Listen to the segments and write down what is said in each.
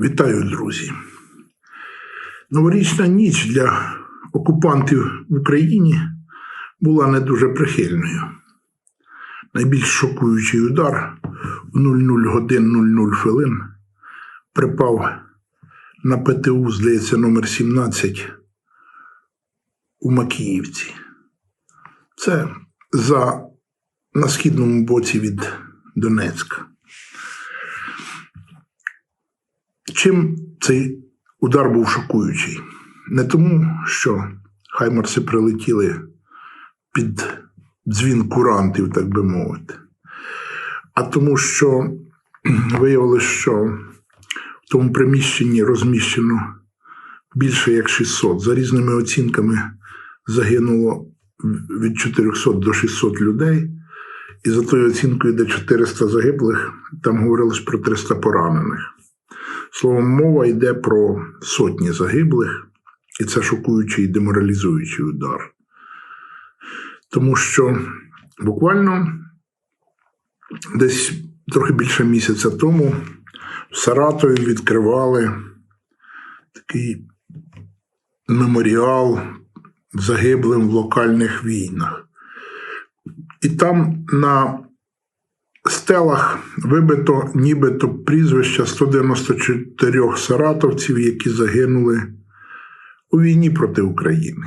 Вітаю, друзі. Новорічна ніч для окупантів в Україні була не дуже прихильною. Найбільш шокуючий удар в 00 годин 00 хвилин припав на ПТУ, здається, номер 17 у Макіївці. Це за на східному боці від Донецька. Чим цей удар був шокуючий? Не тому, що хаймарси прилетіли під дзвін курантів, так би мовити, а тому, що виявилося, що в тому приміщенні розміщено більше як 600. За різними оцінками загинуло від 400 до 600 людей. І за тою оцінкою, де 400 загиблих, там говорилось про 300 поранених. Словом, мова йде про сотні загиблих, і це шокуючий і деморалізуючий удар. Тому що буквально десь трохи більше місяця тому в Саратові відкривали такий меморіал загиблим в локальних війнах. І там на стелах вибито нібито прізвища 194 саратовців, які загинули у війні проти України.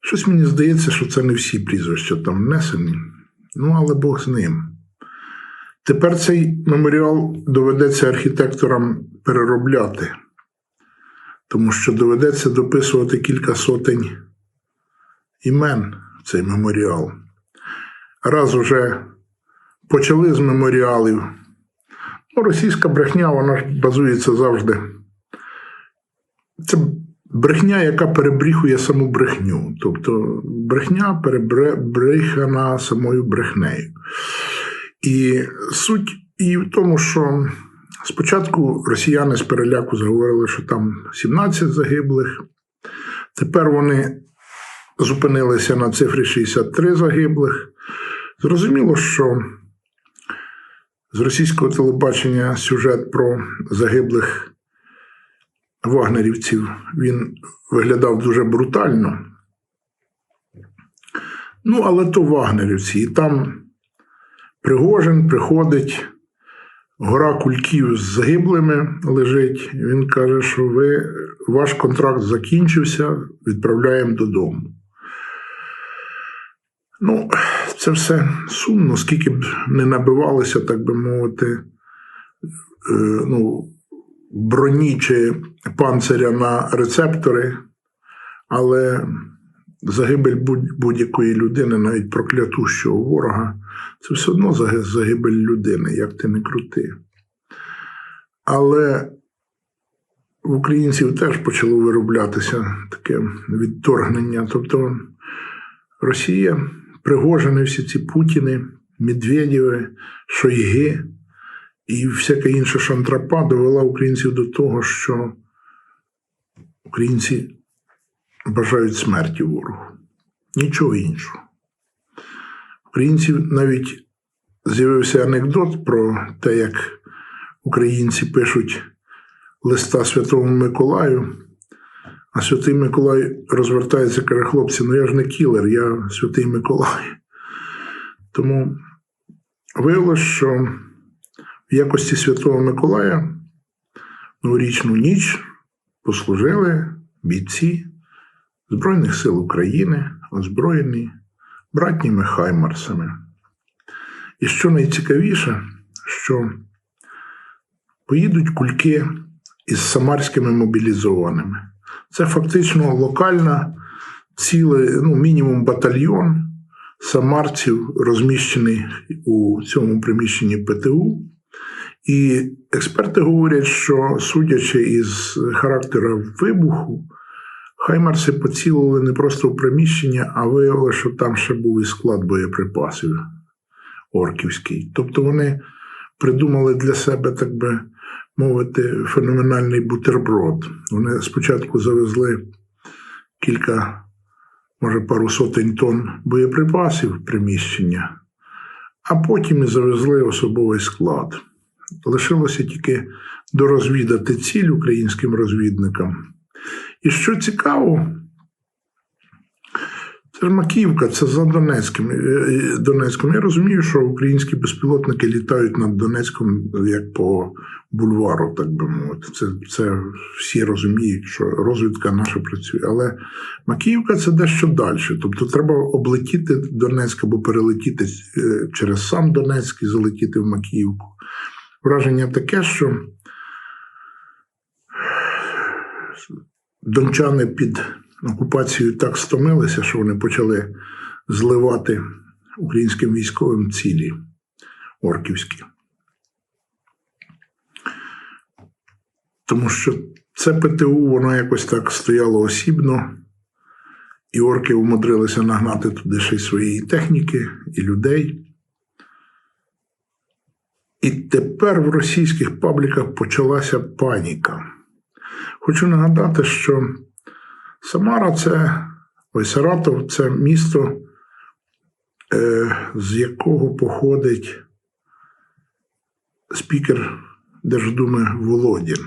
Щось мені здається, що це не всі прізвища там внесені. Ну, але Бог з ним. Тепер цей меморіал доведеться архітекторам переробляти, тому що доведеться дописувати кілька сотень імен цей меморіал. Раз уже почали з меморіалів. Ну, російська брехня, вона ж базується завжди. Це брехня, яка перебріхує саму брехню. Тобто брехня перебрехана самою брехнею. І суть і в тому, що спочатку росіяни з переляку заговорили, що там 17 загиблих. Тепер вони зупинилися на цифрі 63 загиблих. Зрозуміло, що з російського телебачення сюжет про загиблих вагнерівців він виглядав дуже брутально. Ну, але то вагнерівці. І там Пригожин приходить, гора кульків з загиблими лежить. Він каже, що ви, ваш контракт закінчився, відправляємо додому. Ну, це все сумно, скільки б не набивалися, так би мовити, е, ну, броні чи панциря на рецептори, але загибель будь-якої людини, навіть проклятущого ворога, це все одно загибель людини, як ти не крути. Але в українців теж почало вироблятися таке відторгнення. Тобто Росія. Пригожини всі ці Путіни, Медведєви, Шойги і всяка інша шантрапа довела українців до того, що українці бажають смерті ворогу. Нічого іншого. Українців навіть з'явився анекдот про те, як українці пишуть листа Святому Миколаю. А святий Миколай розвертається каже, хлопці, ну я ж не кілер, я святий Миколай. Тому виявилося, що в якості Святого Миколая новорічну ніч послужили бійці Збройних сил України, озброєні братніми Хаймарсами. І що найцікавіше, що поїдуть кульки із самарськими мобілізованими. Це фактично локальна ціле, ну, мінімум батальйон самарців, розміщений у цьому приміщенні ПТУ. І експерти говорять, що судячи із характера вибуху, Хаймарси поцілили не просто в приміщення, а виявили, що там ще був і склад боєприпасів орківський. Тобто вони придумали для себе, так би мовити, феноменальний бутерброд. Вони спочатку завезли кілька, може, пару сотень тонн боєприпасів в приміщення, а потім і завезли особовий склад. Лишилося тільки дорозвідати ціль українським розвідникам. І що цікаво, Макіївка, це за Донецьким. Е, е, Донецьком. Я розумію, що українські безпілотники літають над Донецьком як по бульвару, так би мовити. Це, це всі розуміють, що розвідка наша працює. Але Макіївка це дещо далі. Тобто треба облетіти Донецьк або перелетіти е, через сам Донецьк і залетіти в Макіївку. Враження таке, що дончани під окупацією так стомилися, що вони почали зливати українським військовим цілі орківські. Тому що це ПТУ, воно якось так стояло осібно, і орки умудрилися нагнати туди ще й своєї техніки і людей. І тепер в російських пабліках почалася паніка. Хочу нагадати, що Самара це ой, Саратов це місто, е, з якого походить спікер Держдуми Володін.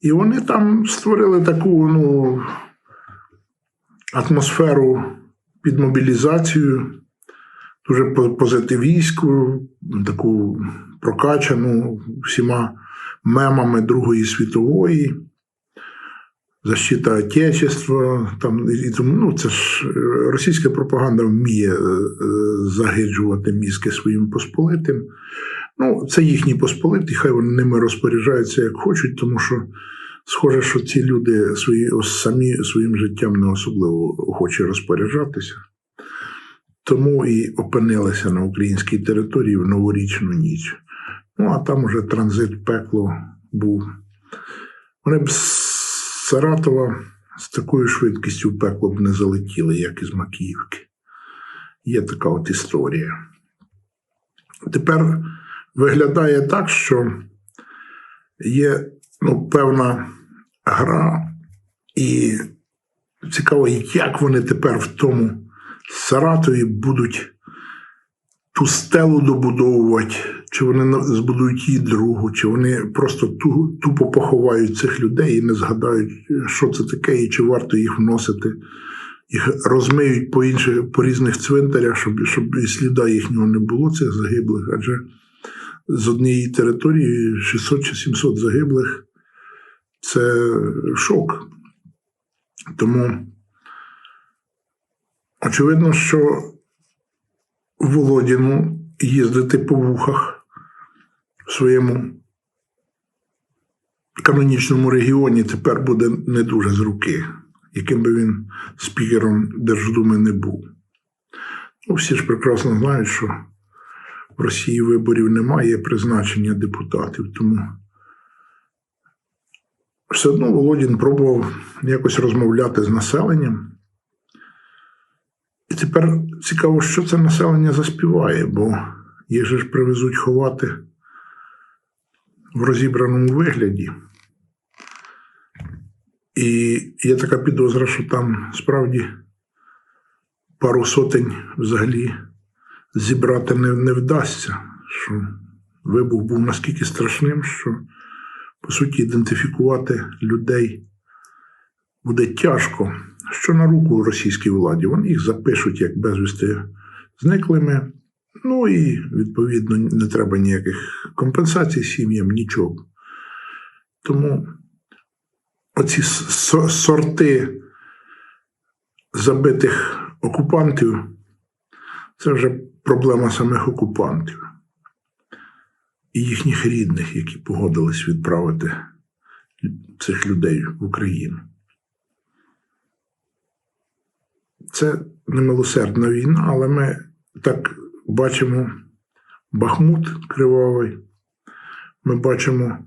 І вони там створили таку ну, атмосферу під мобілізацію, дуже позитивістську, таку прокачану всіма мемами Другої світової защита Отечества, там і тому ну це ж е, російська пропаганда вміє е, загиджувати мізки своїм посполитим. Ну, це їхні посполиті, хай вони ними розпоряджаються як хочуть, тому що схоже, що ці люди свої самі своїм життям не особливо хочуть розпоряджатися. Тому і опинилися на українській території в новорічну ніч. Ну, а там уже транзит пекло був. Вони б Саратова з такою швидкістю в пекло б не залетіли, як із Макіївки. Є така от історія. Тепер виглядає так, що є ну, певна гра, і цікаво, як вони тепер в тому Саратові будуть ту стелу добудовувати, чи вони збудують її другу, чи вони просто тупо поховають цих людей і не згадають, що це таке, і чи варто їх вносити. Їх розмиють по інших по різних цвинтарях, щоб щоб і сліда їхнього не було, цих загиблих. Адже з однієї території 600 чи 700 загиблих це шок. Тому очевидно, що Володіну їздити по вухах своєму канонічному регіоні тепер буде не дуже з руки, яким би він спікером Держдуми не був. Ну, Всі ж прекрасно знають, що в Росії виборів немає призначення депутатів, тому все одно Володін пробував якось розмовляти з населенням. І тепер цікаво, що це населення заспіває, бо їх же ж привезуть ховати в розібраному вигляді. І є така підозра, що там справді пару сотень взагалі зібрати не, не вдасться. Що вибух був наскільки страшним, що, по суті, ідентифікувати людей буде тяжко що на руку російській владі. Вони їх запишуть як безвісти зниклими. Ну і відповідно не треба ніяких компенсацій сім'ям, нічого. Тому оці сорти забитих окупантів це вже проблема самих окупантів і їхніх рідних, які погодились відправити цих людей в Україну. Це немилосердна війна, але ми так бачимо Бахмут кривавий, ми бачимо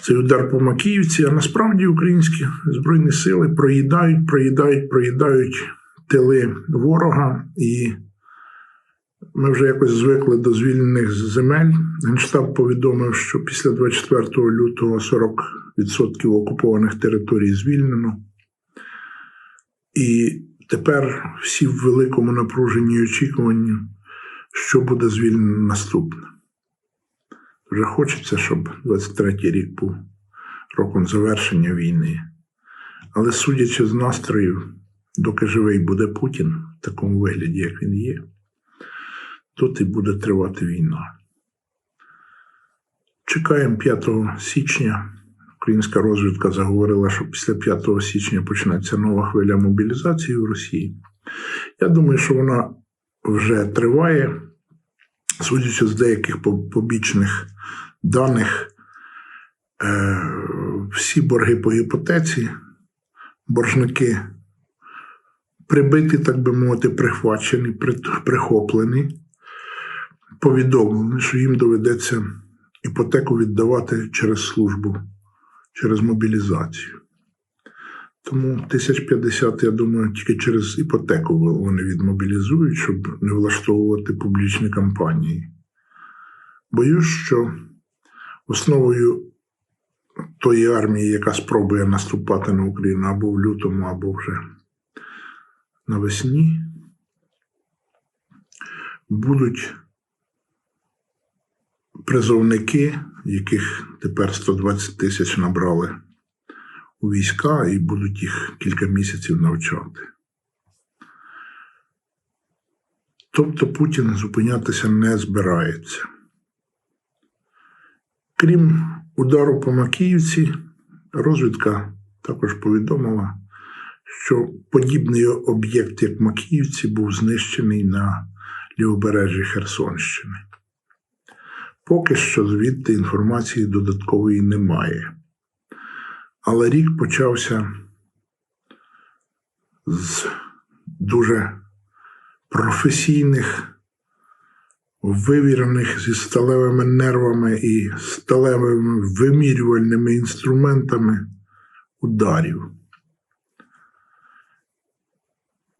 цей удар по Макіївці, а насправді українські Збройні сили проїдають, проїдають, проїдають тили ворога, і ми вже якось звикли до звільнених земель. Генштаб повідомив, що після 24 лютого 40% окупованих територій звільнено. І тепер всі в великому напруженні очікуванні, що буде звільнено наступне. Вже хочеться, щоб 23-й рік був роком завершення війни. Але судячи з настроїв, доки живий буде Путін в такому вигляді, як він є, тут і буде тривати війна. Чекаємо 5 січня. Українська розвідка заговорила, що після 5 січня почнеться нова хвиля мобілізації в Росії. Я думаю, що вона вже триває, судячи з деяких побічних даних, е, всі борги по іпотеці, боржники прибиті, так би мовити, прихвачені, прихоплені, повідомлені, що їм доведеться іпотеку віддавати через службу, через мобілізацію. Тому 1050, я думаю, тільки через іпотеку вони відмобілізують, щоб не влаштовувати публічні кампанії. Боюсь, що основою тої армії, яка спробує наступати на Україну або в лютому, або вже навесні, будуть призовники, яких тепер 120 тисяч набрали у війська і будуть їх кілька місяців навчати. Тобто Путін зупинятися не збирається. Крім удару по Макіївці, розвідка також повідомила, що подібний об'єкт, як Макіївці, був знищений на лівобережжі Херсонщини. Поки що звідти інформації додаткової немає. Але рік почався з дуже професійних, вивірених зі сталевими нервами і сталевими вимірювальними інструментами ударів.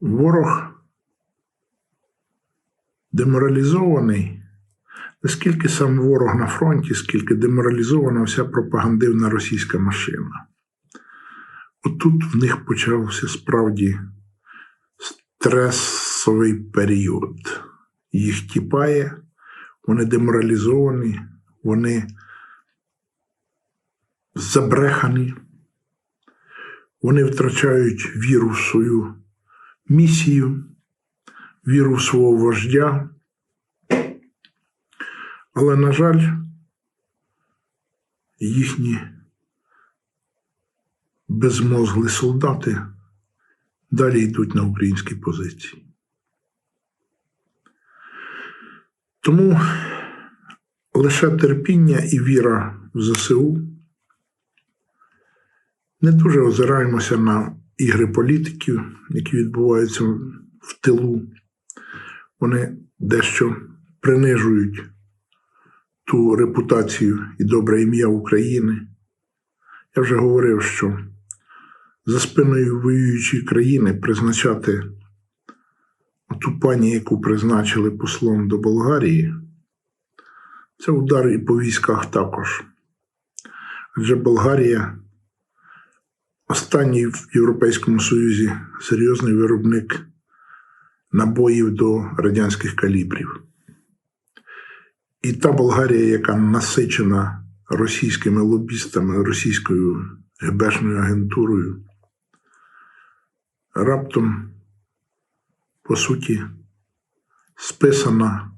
Ворог деморалізований не скільки сам ворог на фронті, скільки деморалізована вся пропагандивна російська машина. Отут в них почався справді стресовий період. Їх тіпає, вони деморалізовані, вони забрехані, вони втрачають віру в свою місію, віру в свого вождя. Але, на жаль, їхні безмозглі солдати далі йдуть на українські позиції. Тому лише терпіння і віра в ЗСУ. Не дуже озираємося на ігри політиків, які відбуваються в тилу. Вони дещо принижують ту репутацію і добре ім'я України. Я вже говорив, що за спиною воюючої країни призначати ту пані, яку призначили послом до Болгарії, це удар і по військах також. Адже Болгарія останній в Європейському Союзі серйозний виробник набоїв до радянських калібрів. І та Болгарія, яка насичена російськими лобістами, російською ГБшною агентурою, раптом, по суті, списана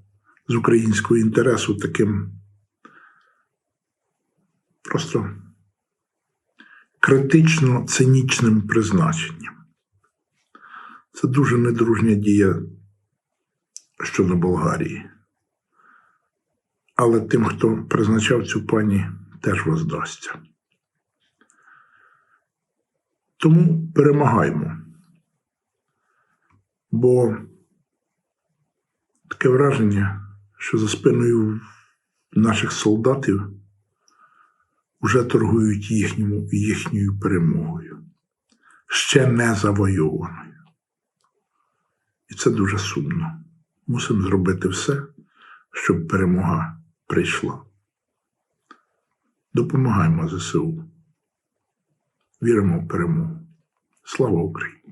з українського інтересу таким просто критично цинічним призначенням. Це дуже недружня дія щодо Болгарії. Але тим, хто призначав цю пані, теж воздасться. Тому перемагаємо. Бо таке враження, що за спиною наших солдатів вже торгують їхньому, їхньою перемогою, ще не завойованою. І це дуже сумно. Мусимо зробити все, щоб перемога прийшла. Допомагаємо ЗСУ. Віримо в перемогу. Слава Україні!